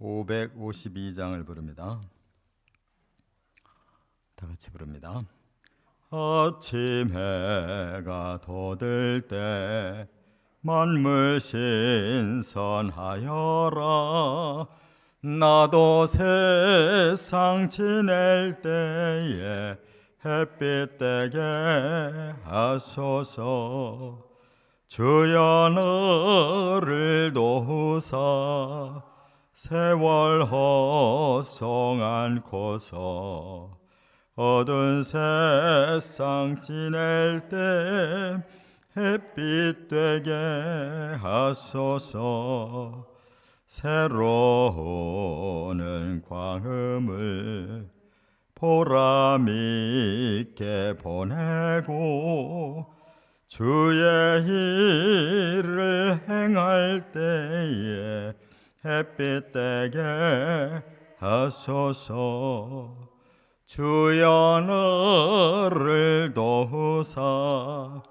552장을 부릅니다. 다 같이 부릅니다. 아침 해가 돋을 때 만물 신선하여라 나도 세상 지낼 때에 햇빛 되게 하소서 주여 너를 도우사 세월 허송 않고서 어두운 세상 지낼 때 햇빛 되게 하소서. 새로우는 광음을 보람 있게 보내고 주의 일을 행할 때에 햇빛 되게 하소서. 주여 너를 도우사.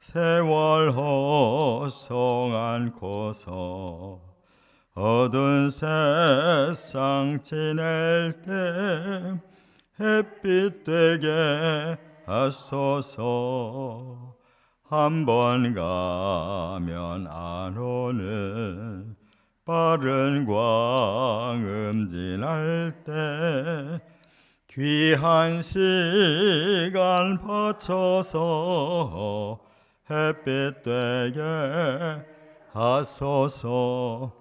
세월 허송 않고서 어두운 세상 지낼 때 햇빛 되게 하소서. 한 번 가면 안 오는 빠른 광음 지날 때 귀한 시간 바쳐서 햇빛 되게 하소서.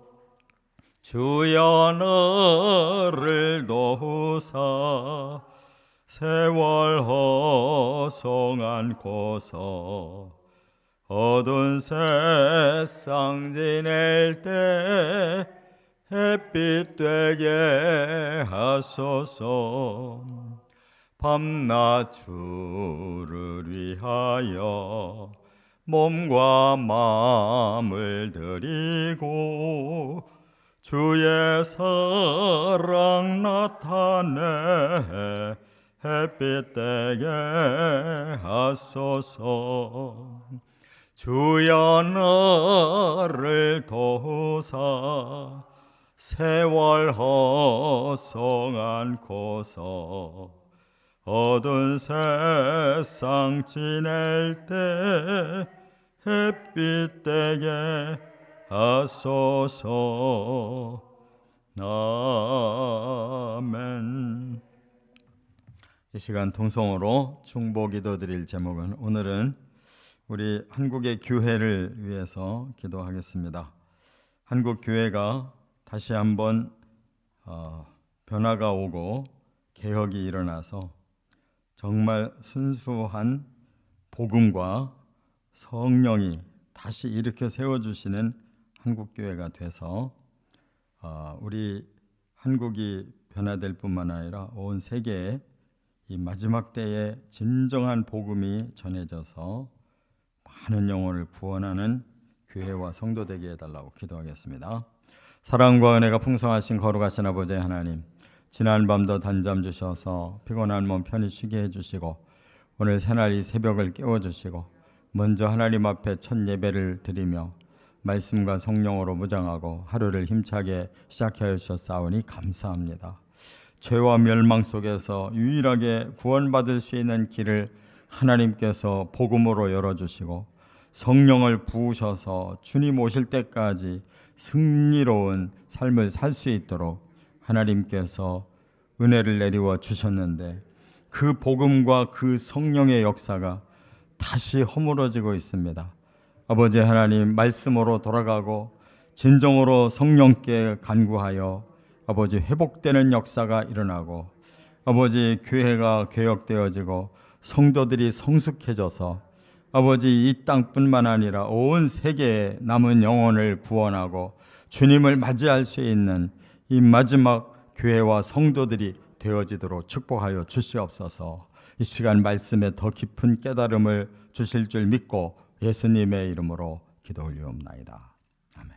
주여 너를 도우사 세월 허송 않고서 어두운 세상 지낼 때 햇빛 되게 하소서. 밤낮 주를 위하여 몸과 마음을 드리고 주의 사랑 나타내 햇빛 되게 하소서 주여 너를 도우사 세월 허송 않고서 어두운 세상 지낼 때 햇빛 되게 하소서. 아멘. 이 시간 통성으로 중보 기도 드릴 제목은 오늘은 우리 한국의 교회를 위해서 기도하겠습니다. 한국 교회가 다시 한번 어, 변화가 오고 개혁이 일어나서 정말 순수한 복음과 성령이 다시 일으켜 세워 주시는 한국 교회가 돼서 어, 우리 한국이 변화될 뿐만 아니라 온 세계에 이 마지막 때에 진정한 복음이 전해져서 많은 영혼을 구원하는 교회와 성도 되게 해달라고 기도하겠습니다. 사랑과 은혜가 풍성하신 거룩하신 아버지 하나님, 지난 밤도 단잠 주셔서 피곤한 몸 편히 쉬게 해주시고 오늘 새날 이 새벽을 깨워주시고 먼저 하나님 앞에 첫 예배를 드리며 말씀과 성령으로 무장하고 하루를 힘차게 시작하여 주셨사오니 감사합니다. 죄와 멸망 속에서 유일하게 구원받을 수 있는 길을 하나님께서 복음으로 열어주시고 성령을 부으셔서 주님 오실 때까지 승리로운 삶을 살 수 있도록 하나님께서 은혜를 내리워 주셨는데 그 복음과 그 성령의 역사가 다시 허물어지고 있습니다. 아버지 하나님 말씀으로 돌아가고 진정으로 성령께 간구하여 아버지 회복되는 역사가 일어나고 아버지 교회가 개혁되어지고 성도들이 성숙해져서 아버지 이 땅뿐만 아니라 온 세계의 남은 영혼을 구원하고 주님을 맞이할 수 있는 이 마지막 교회와 성도들이 되어지도록 축복하여 주시옵소서. 이 시간 말씀에 더 깊은 깨달음을 주실 줄 믿고 예수님의 이름으로 기도 올리옵나이다. 아멘.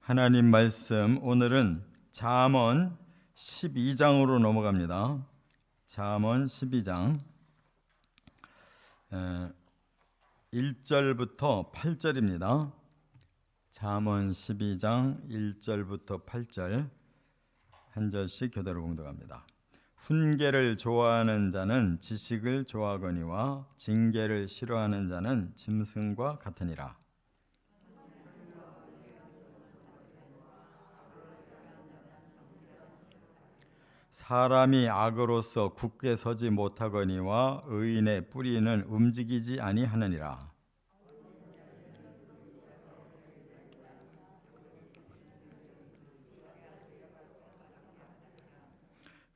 하나님 말씀 오늘은 잠언 12장으로 넘어갑니다. 잠언 12장 1절부터 8절입니다. 잠언 12장 1절부터 8절 한 절씩 교대로 공독합니다. 훈계를 좋아하는 자는 지식을 좋아하거니와 징계를 싫어하는 자는 짐승과 같으니라. 사람이 악으로서 굳게 서지 못하거니와 의인의 뿌리는 움직이지 아니하느니라.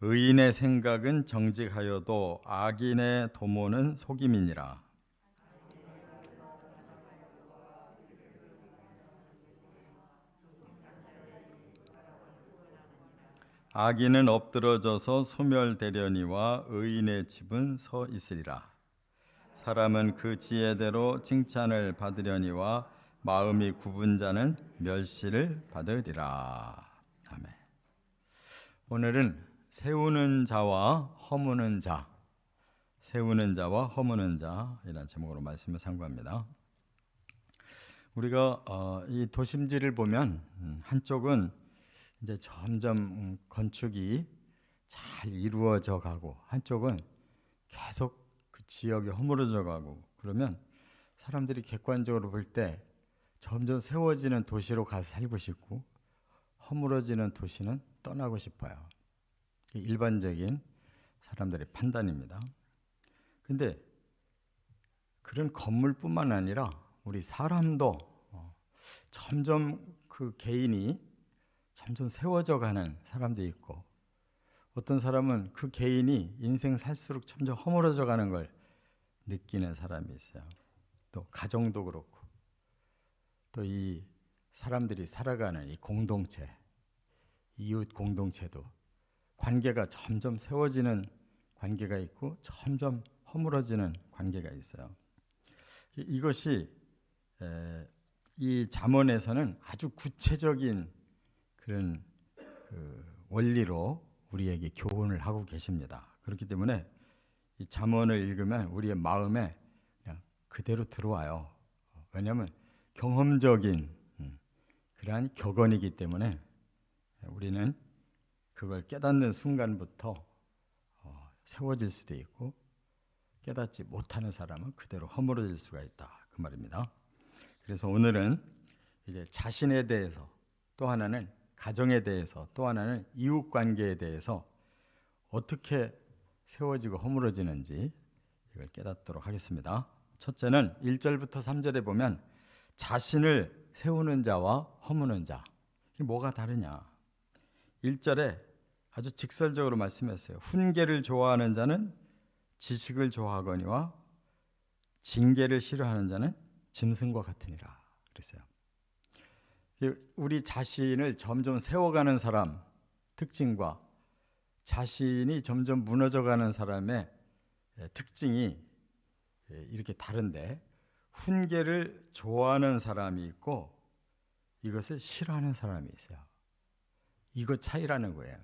의인의 생각은 정직하여도 악인의 도모는 속임이니라. 악인은 엎드러져서 소멸되려니와 의인의 집은 서 있으리라. 사람은 그 지혜대로 칭찬을 받으려니와 마음이 굽은 자는 멸시를 받으리라. 아멘. 오늘은 세우는 자와 허무는 자, 세우는 자와 허무는 자 이런 제목으로 말씀을 상고합니다. 우리가 어, 이 도심지를 보면 음, 한쪽은 이제 점점 음, 건축이 잘 이루어져 가고 한쪽은 계속 그 지역이 허물어져 가고 그러면 사람들이 객관적으로 볼 때 점점 세워지는 도시로 가서 살고 싶고 허물어지는 도시는 떠나고 싶어요. 일반적인 사람들의 판단입니다. 근데 그런 건물뿐만 아니라 우리 사람도 어, 점점 그 개인이 점점 세워져 가는 사람도 있고 어떤 사람은 그 개인이 인생 살수록 점점 허물어져 가는 걸 느끼는 사람이 있어요. 또 가정도 그렇고 또 이 사람들이 살아가는 이 공동체, 이웃 공동체도 관계가 점점 세워지는 관계가 있고 점점 허물어지는 관계가 있어요. 이것이 이 잠언에서는 아주 구체적인 그런 그 원리로 우리에게 교훈을 하고 계십니다. 그렇기 때문에 이 잠언을 읽으면 우리의 마음에 그냥 그대로 들어와요. 왜냐하면 경험적인 음, 그러한 격언이기 때문에 우리는 그걸 깨닫는 순간부터 어, 세워질 수도 있고 깨닫지 못하는 사람은 그대로 허물어질 수가 있다 그 말입니다. 그래서 오늘은 이제 자신에 대해서 또 하나는 가정에 대해서 또 하나는 이웃 관계에 대해서 어떻게 세워지고 허물어지는지 이걸 깨닫도록 하겠습니다. 첫째는 1절부터 3절에 보면 자신을 세우는 자와 허무는 자. 이게 뭐가 다르냐? 1절에 아주 직설적으로 말씀했어요. 훈계를 좋아하는 자는 지식을 좋아하거니와 징계를 싫어하는 자는 짐승과 같으니라. 그랬어요. 우리 자신을 점점 세워가는 사람 특징과 자신이 점점 무너져가는 사람의 특징이 이렇게 다른데 훈계를 좋아하는 사람이 있고 이것을 싫어하는 사람이 있어요. 이거 차이라는 거예요.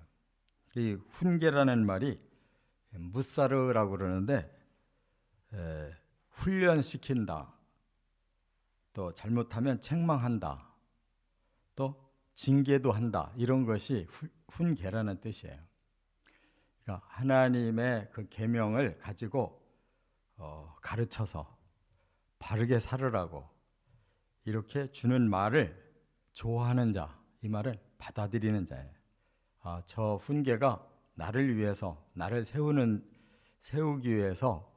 이 훈계라는 말이 무사르라고 그러는데 에, 훈련시킨다. 또 잘못하면 책망한다. 또 징계도 한다. 이런 것이 훈계라는 뜻이에요. 그러니까 하나님의 그 계명을 가지고 어, 가르쳐서 바르게 살으라고 이렇게 주는 말을 좋아하는 자, 이 말은 받아들이는 자예요. 아, 저 훈계가 나를 위해서 나를 세우는 세우기 위해서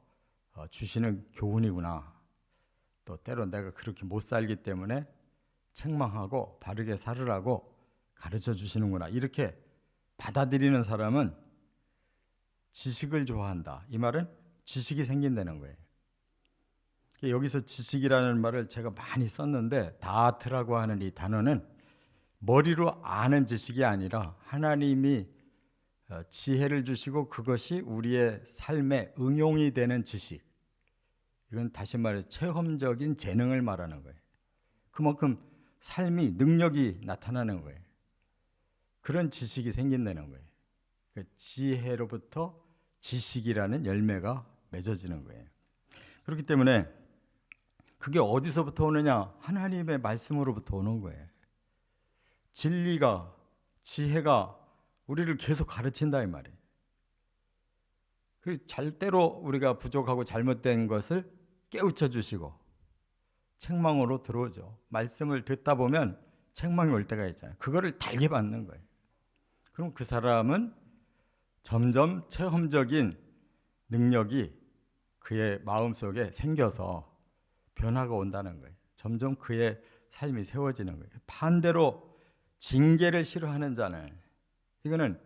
어, 주시는 교훈이구나. 또 때로 내가 그렇게 못 살기 때문에 책망하고 바르게 살으라고 가르쳐 주시는구나. 이렇게 받아들이는 사람은 지식을 좋아한다. 이 말은 지식이 생긴다는 거예요. 여기서 지식이라는 말을 제가 많이 썼는데 다트라고 하는 이 단어는 머리로 아는 지식이 아니라 하나님이 어, 지혜를 주시고 그것이 우리의 삶에 응용이 되는 지식. 이건 다시 말해 체험적인 재능을 말하는 거예요. 그만큼 삶이 능력이 나타나는 거예요. 그런 지식이 생긴다는 거예요. 그 지혜로부터 지식이라는 열매가 맺어지는 거예요. 그렇기 때문에 그게 어디서부터 오느냐? 하나님의 말씀으로부터 오는 거예요. 진리가 지혜가 우리를 계속 가르친다 이 말이에요. 그 잘때로 우리가 부족하고 잘못된 것을 깨우쳐 주시고 책망으로 들어오죠. 말씀을 듣다 보면 책망이 올 때가 있잖아요. 그거를 달게 받는 거예요. 그럼 그 사람은 점점 체험적인 능력이 그의 마음속에 생겨서 변화가 온다는 거예요. 점점 그의 삶이 세워지는 거예요. 반대로 징계를 싫어하는 자는 이거는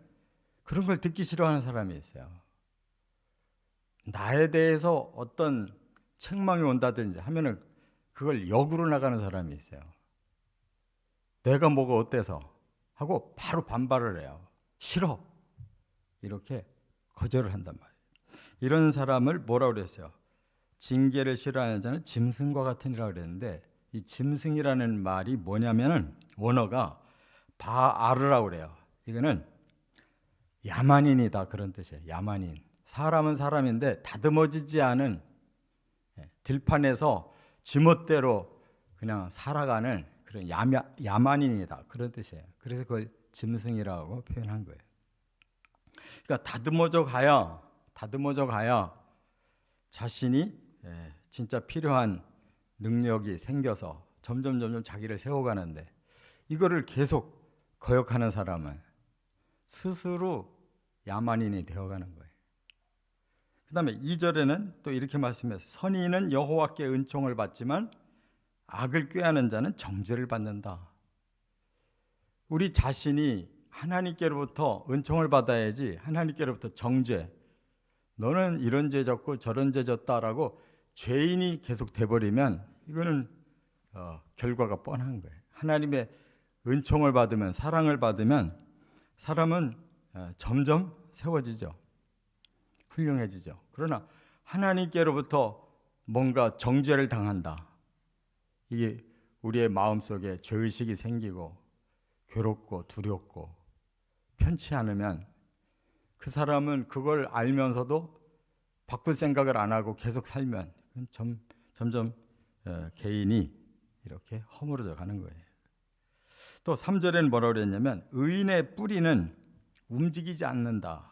그런 걸 듣기 싫어하는 사람이 있어요. 나에 대해서 어떤 책망이 온다든지 하면은 그걸 역으로 나가는 사람이 있어요. 내가 뭐가 어때서 하고 바로 반발을 해요. 싫어. 이렇게 거절을 한단 말이에요. 이런 사람을 뭐라고 그랬어요? 징계를 싫어하는 자는 짐승과 같으니라 그랬는데 이 짐승이라는 말이 뭐냐면은 원어가 바아르라고 그래요. 이거는 야만인이다 그런 뜻이에요. 야만인. 사람은 사람인데 다듬어지지 않은 예, 들판에서 지멋대로 그냥 살아가는 그런 야마, 야만인이다 그런 뜻이에요. 그래서 그걸 짐승이라고 표현한 거예요. 그러니까 다듬어져 가야 다듬어져 가야 자신이 예, 진짜 필요한 능력이 생겨서 점점 점점 자기를 세워가는데 이거를 계속 거역하는 사람은 스스로 야만인이 되어가는 거예요. 그 다음에 2절에는 또 이렇게 말씀해서 선인은 여호와께 은총을 받지만 악을 꾀하는 자는 정죄를 받는다. 우리 자신이 하나님께로부터 은총을 받아야지 하나님께로부터 정죄. 너는 이런 죄 졌고 저런 죄 졌다라고 죄인이 계속 돼버리면 이거는 어, 결과가 뻔한 거예요. 하나님의 은총을 받으면 사랑을 받으면 사람은 어, 점점 세워지죠. 훌륭해지죠. 그러나 하나님께로부터 뭔가 정죄를 당한다. 이게 우리의 마음속에 죄의식이 생기고 괴롭고 두렵고 편치 않으면 그 사람은 그걸 알면서도 바꿀 생각을 안 하고 계속 살면 점, 점점 어, 개인이 이렇게 허물어져 가는 거예요. 또 3절에는 뭐라고 그랬냐면 의인의 뿌리는 움직이지 않는다.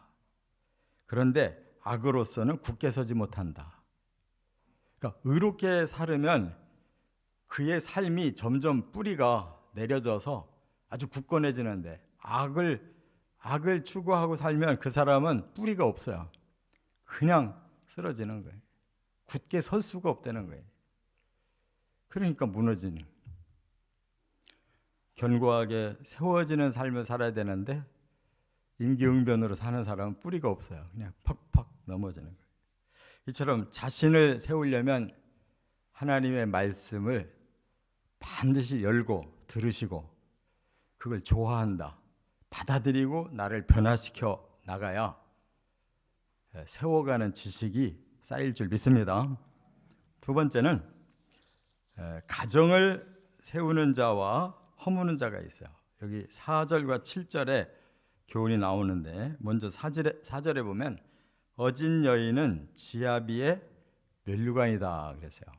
그런데 악으로서는 굳게 서지 못한다. 그러니까 의롭게 살으면 그의 삶이 점점 뿌리가 내려져서 아주 굳건해지는데 악을 악을 추구하고 살면 그 사람은 뿌리가 없어요. 그냥 쓰러지는 거예요. 굳게 설 수가 없다는 거예요. 그러니까 무너지는. 견고하게 세워지는 삶을 살아야 되는데 임기응변으로 사는 사람은 뿌리가 없어요. 그냥 팍팍 넘어지는 거예요. 이처럼 자신을 세우려면 하나님의 말씀을 반드시 열고 들으시고 그걸 좋아한다. 받아들이고 나를 변화시켜 나가야 세워가는 지식이 쌓일 줄 믿습니다. 두 번째는 가정을 세우는 자와 허무는 자가 있어요. 여기 4절과 7절에 교훈이 나오는데 먼저 4절에, 4절에 보면 어진 여인은 지아비의 멸류관이다 그랬어요.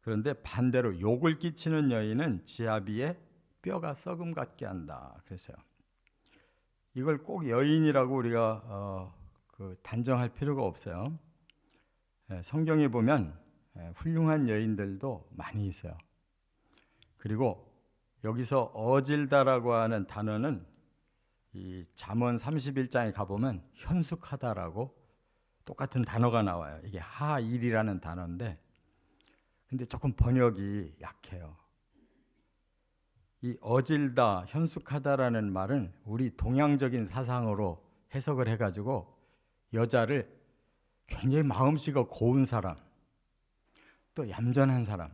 그런데 반대로 욕을 끼치는 여인은 지아비의 뼈가 썩음 같게 한다 그랬어요. 이걸 꼭 여인이라고 우리가 어, 그 단정할 필요가 없어요. 예, 성경에 보면 예, 훌륭한 여인들도 많이 있어요. 그리고 여기서 어질다라고 하는 단어는 이 잠언 31장에 가보면 현숙하다라고 똑같은 단어가 나와요. 이게 하일이라는 단어인데 근데 조금 번역이 약해요. 이 어질다, 현숙하다라는 말은 우리 동양적인 사상으로 해석을 해가지고 여자를 굉장히 마음씨가 고운 사람, 또 얌전한 사람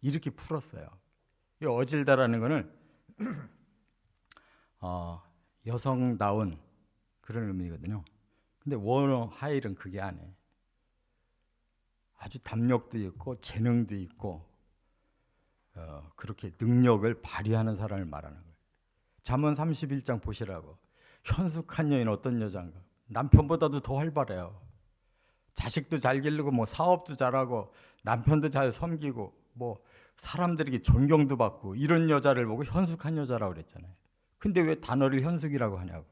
이렇게 풀었어요. 이 어질다라는 거는 어, 여성다운 그런 의미거든요. 근데 원어 하일은 그게 아니에요. 아주 담력도 있고 재능도 있고 어, 그렇게 능력을 발휘하는 사람을 말하는 거예요. 잠언 31장 보시라고. 현숙한 여인 어떤 여자인가? 남편보다도 더 활발해요. 자식도 잘 기르고 뭐 사업도 잘하고 남편도 잘 섬기고 뭐 사람들에게 존경도 받고 이런 여자를 보고 현숙한 여자라고 그랬잖아요. 근데 왜 단어를 현숙이라고 하냐고.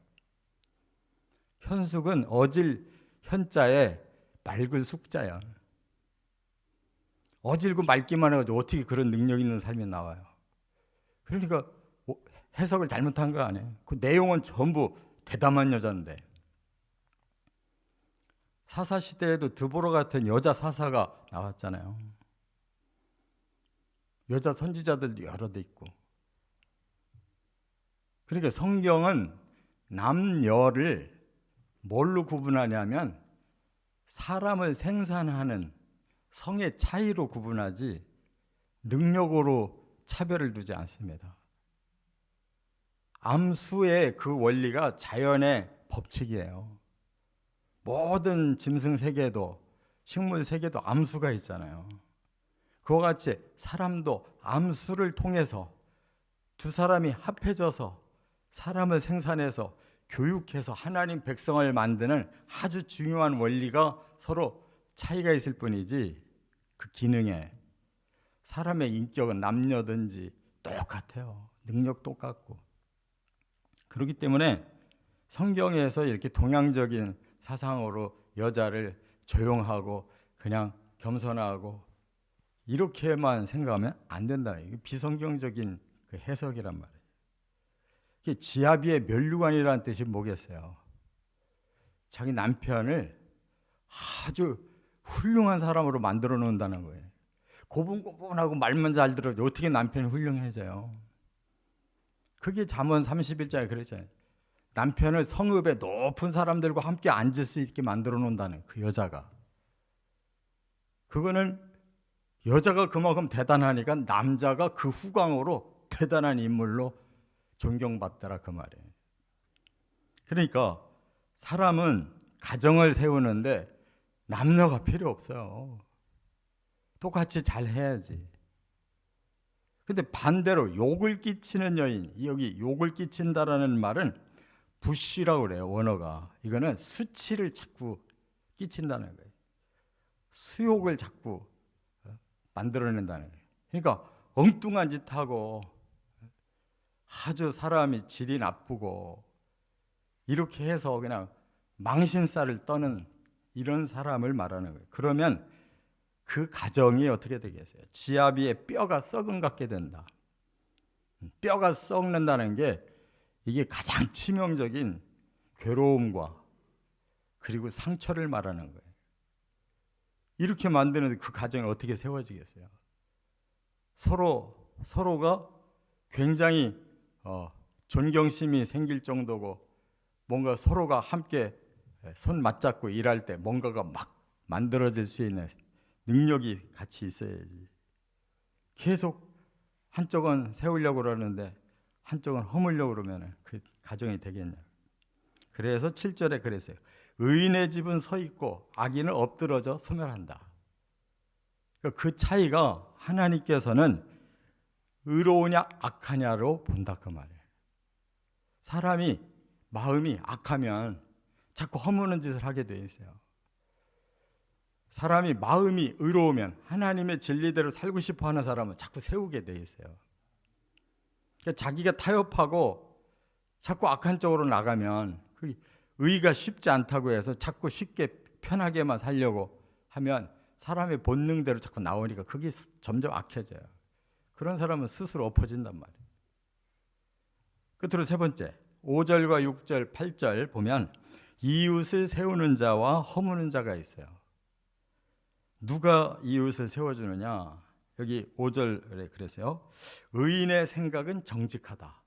현숙은 어질 현자에 맑은 숙자야. 어질고 맑기만 해가지고 어떻게 그런 능력 있는 삶이 나와요. 그러니까 오- 해석을 잘못한 거 아니에요. 그 내용은 전부 대담한 여자인데 사사 시대에도 드보라 같은 여자 사사가 나왔잖아요. 여자 선지자들도 여러 대 있고. 그러니까 성경은 남녀를 뭘로 구분하냐면 사람을 생산하는 성의 차이로 구분하지 능력으로 차별을 두지 않습니다. 암수의 그 원리가 자연의 법칙이에요. 모든 짐승 세계도 식물 세계도 암수가 있잖아요. 그와 같이 사람도 암수를 통해서 두 사람이 합해져서 사람을 생산해서 교육해서 하나님 백성을 만드는 아주 중요한 원리가 서로 차이가 있을 뿐이지 그 기능에 사람의 인격은 남녀든지 똑같아요. 능력 똑같고. 그렇기 때문에 성경에서 이렇게 동양적인 사상으로 여자를 조용하고 그냥 겸손하고 이렇게만 생각하면 안 된다. 이게 비성경적인 그 해석이란 말이에요. 이게 지아비의 멸류관이라는 뜻이 뭐겠어요? 자기 남편을 아주 훌륭한 사람으로 만들어 놓는다는 거예요. 고분고분하고 말만 잘 들어도 어떻게 남편이 훌륭해져요? 그게 잠언 31장에 그랬잖아요. 남편을 성읍의 높은 사람들과 함께 앉을 수 있게 만들어 놓는다는 그 여자가. 그거는 여자가 그만큼 대단하니까 남자가 그 후광으로 대단한 인물로 존경받더라 그 말이에요. 그러니까 사람은 가정을 세우는데 남녀가 필요 없어요. 똑같이 잘 해야지. 근데 반대로 욕을 끼치는 여인, 여기 욕을 끼친다라는 말은 부시라고 그래요, 원어가. 이거는 수치를 자꾸 끼친다는 거예요. 수욕을 자꾸 어, 만들어낸다는 거예요. 그러니까 엉뚱한 짓 하고 아주 사람이 질이 나쁘고 이렇게 해서 그냥 망신살을 떠는 이런 사람을 말하는 거예요. 그러면 그 가정이 어떻게 되겠어요? 지아비의 뼈가 썩은 같게 된다. 뼈가 썩는다는 게 이게 가장 치명적인 괴로움과 그리고 상처를 말하는 거예요. 이렇게 만드는 그 가정이 어떻게 세워지겠어요? 서로 서로가 굉장히 어, 존경심이 생길 정도고 뭔가 서로가 함께 손 맞잡고 일할 때 뭔가가 막 만들어질 수 있는 능력이 같이 있어야지. 계속 한쪽은 세우려고 그러는데 한쪽은 허물려고 그러면 그 가정이 되겠냐. 그래서 7절에 그랬어요. 의인의 집은 서 있고 악인은 엎드러져 소멸한다. 그러니까 그 차이가 하나님께서는 의로우냐 악하냐로 본다 그 말이에요. 사람이 마음이 악하면 자꾸 허무는 짓을 하게 돼 있어요. 사람이 마음이 의로우면 하나님의 진리대로 살고 싶어 하는 사람은 자꾸 세우게 돼 있어요. 그러니까 자기가 타협하고 자꾸 악한 쪽으로 나가면 그 의가 쉽지 않다고 해서 자꾸 쉽게 편하게만 살려고 하면 사람의 본능대로 자꾸 나오니까 그게 점점 악해져요. 그런 사람은 스스로 엎어진단 말이에요. 끝으로 세 번째, 5절과 6절, 8절 보면 이웃을 세우는 자와 허무는 자가 있어요. 누가 이웃을 세워주느냐? 여기 5절에 그랬어요. 의인의 생각은 정직하다.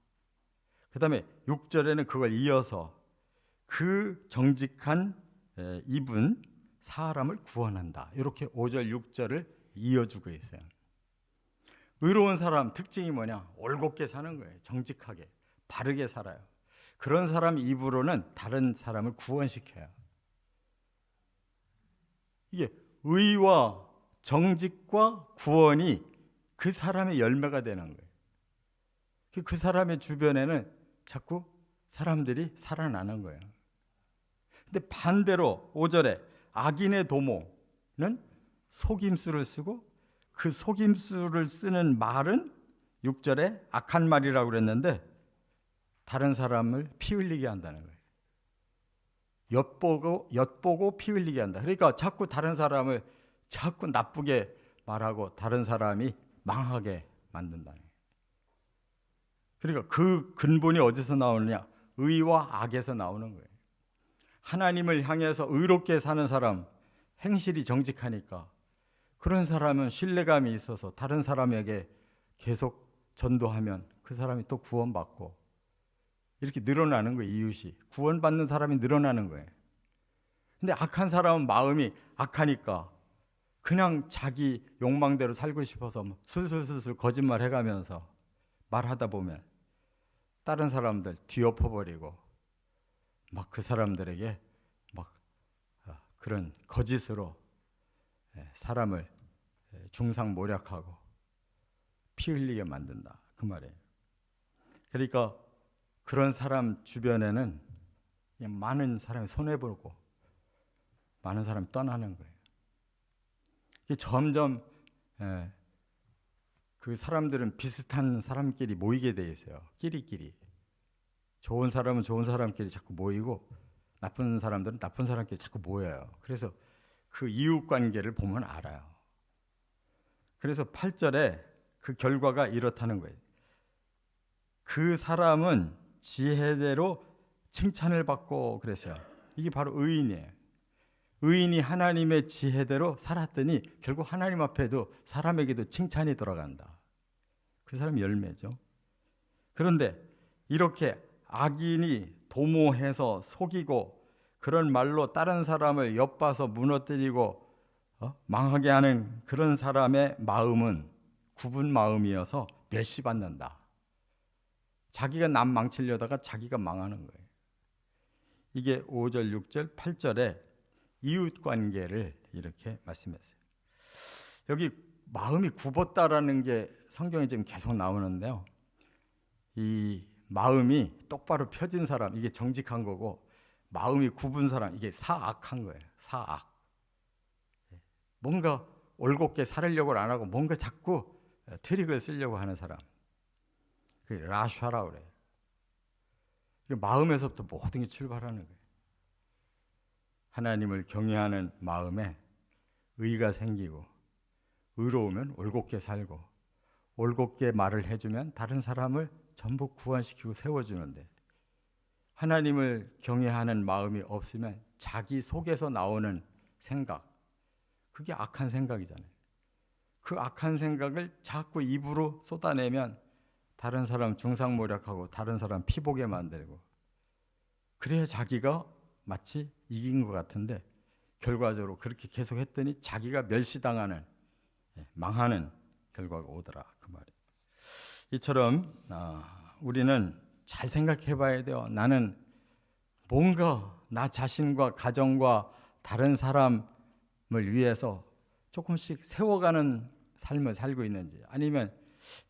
그 다음에 6절에는 그걸 이어서 그 정직한 에, 입은 사람을 구원한다. 이렇게 5절, 6절을 이어주고 있어요. 의로운 사람 특징이 뭐냐? 올곧게 사는 거예요. 정직하게, 바르게 살아요. 그런 사람 입으로는 다른 사람을 구원시켜요. 이게 의와 정직과 구원이 그 사람의 열매가 되는 거예요. 그 사람의 주변에는 자꾸 사람들이 살아나는 거예요. 근데 반대로 5절에 악인의 도모는 속임수를 쓰고 그 속임수를 쓰는 말은 6절에 악한 말이라고 그랬는데 다른 사람을 피 흘리게 한다는 거예요. 엿보고 엿보고 피 흘리게 한다. 그러니까 자꾸 다른 사람을 자꾸 나쁘게 말하고 다른 사람이 망하게 만든다는 거예요. 그러니까 그 근본이 어디서 나오느냐? 의와 악에서 나오는 거예요. 하나님을 향해서 의롭게 사는 사람, 행실이 정직하니까 그런 사람은 신뢰감이 있어서 다른 사람에게 계속 전도하면 그 사람이 또 구원받고 이렇게 늘어나는 거예요, 이웃이. 구원받는 사람이 늘어나는 거예요. 근데 악한 사람은 마음이 악하니까 그냥 자기 욕망대로 살고 싶어서 술술술술 거짓말 해가면서 말하다 보면 다른 사람들 뒤엎어버리고 막 그 사람들에게 막 아, 그런 거짓으로 예, 사람을 예, 중상 모략하고 피 흘리게 만든다 그 말이에요. 그러니까 그런 사람 주변에는 많은 사람이 손해 보고 많은 사람이 떠나는 거예요. 점점 예, 그 사람들은 비슷한 사람끼리 모이게 돼 있어요. 끼리끼리. 좋은 사람은 좋은 사람끼리 자꾸 모이고 나쁜 사람들은 나쁜 사람끼리 자꾸 모여요. 그래서 그 이웃 관계를 보면 알아요. 그래서 8절에 그 결과가 이렇다는 거예요. 그 사람은 지혜대로 칭찬을 받고 그랬어요. 이게 바로 의인이에요. 의인이 하나님의 지혜대로 살았더니 결국 하나님 앞에도 사람에게도 칭찬이 돌아간다. 그 사람이 열매죠. 그런데 이렇게 악인이 도모해서 속이고 그런 말로 다른 사람을 엿봐서 무너뜨리고 어? 망하게 하는 그런 사람의 마음은 굽은 마음이어서 멸시받는다. 자기가 남 망치려다가 자기가 망하는 거예요. 이게 5절, 6절, 8절에 이웃 관계를 이렇게 말씀했어요. 여기 마음이 굽었다라는 게 성경에 지금 계속 나오는데요. 이 마음이 똑바로 펴진 사람 이게 정직한 거고 마음이 굽은 사람 이게 사악한 거예요. 사악. 뭔가 올곧게 살으려고 안 하고 뭔가 자꾸 트릭을 쓰려고 하는 사람. 그 라샤라 그래요. 마음에서부터 모든 게 출발하는 거예요. 하나님을 경외하는 마음에 의가 생기고 의로우면 올곧게 살고 올곧게 말을 해주면 다른 사람을 전부 구원시키고 세워주는데 하나님을 경외하는 마음이 없으면 자기 속에서 나오는 생각 그게 악한 생각이잖아요. 그 악한 생각을 자꾸 입으로 쏟아내면 다른 사람 중상모략하고 다른 사람 피보게 만들고 그래야 자기가 마치 이긴 것 같은데 결과적으로 그렇게 계속 했더니 자기가 멸시당하는 예, 망하는 결과가 오더라 그 말이에요. 이처럼 아, 우리는 잘 생각해 봐야 돼요. 나는 뭔가 나 자신과 가정과 다른 사람을 위해서 조금씩 세워가는 삶을 살고 있는지 아니면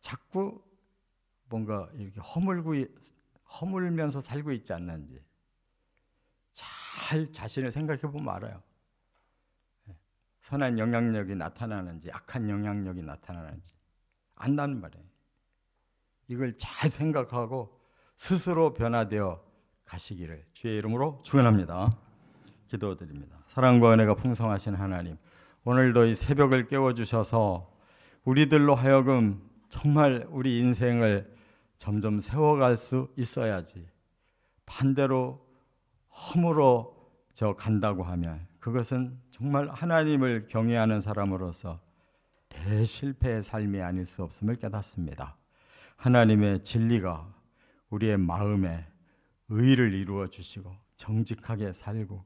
자꾸 뭔가 이렇게 허물고 허물면서 살고 있지 않는지 잘 자신을 생각해 보면 알아요. 예. 선한 영향력이 나타나는지 악한 영향력이 나타나는지 안다는 말이에요. 이걸 잘 생각하고 스스로 변화되어 가시기를 주의 이름으로 축원합니다. 기도드립니다. 사랑과 은혜가 풍성하신 하나님, 오늘도 이 새벽을 깨워 주셔서 우리들로 하여금 정말 우리 인생을 점점 세워갈 수 있어야지. 반대로 허물어 저 간다고 하면 그것은 정말 하나님을 경외하는 사람으로서 대실패의 삶이 아닐 수 없음을 깨닫습니다. 하나님의 진리가 우리의 마음에 의를 이루어 주시고 정직하게 살고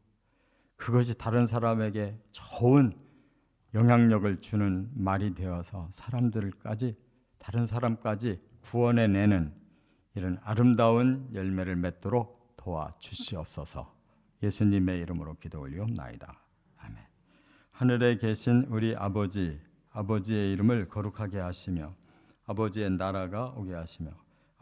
그것이 다른 사람에게 좋은 영향력을 주는 말이 되어서 사람들까지 다른 사람까지 구원해 내는 이런 아름다운 열매를 맺도록 도와 주시옵소서. 예수님의 이름으로 기도 올리옵나이다. 아멘. 하늘에 계신 우리 아버지 아버지의 이름을 거룩하게 하시며 아버지의 나라가 오게 하시며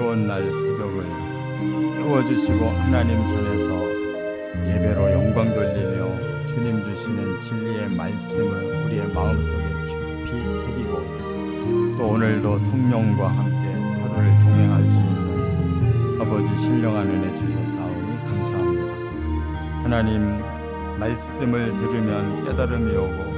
새로운 날 새벽을 깨워주시고 하나님 전에서 예배로 영광 돌리며 주님 주시는 진리의 말씀을 우리의 마음속에 깊이 새기고 또 오늘도 성령과 함께 하루를 동행할 수 있는 아버지 신령한 은혜 주셨사오니 감사합니다. 하나님 말씀을 들으면 깨달음이 오고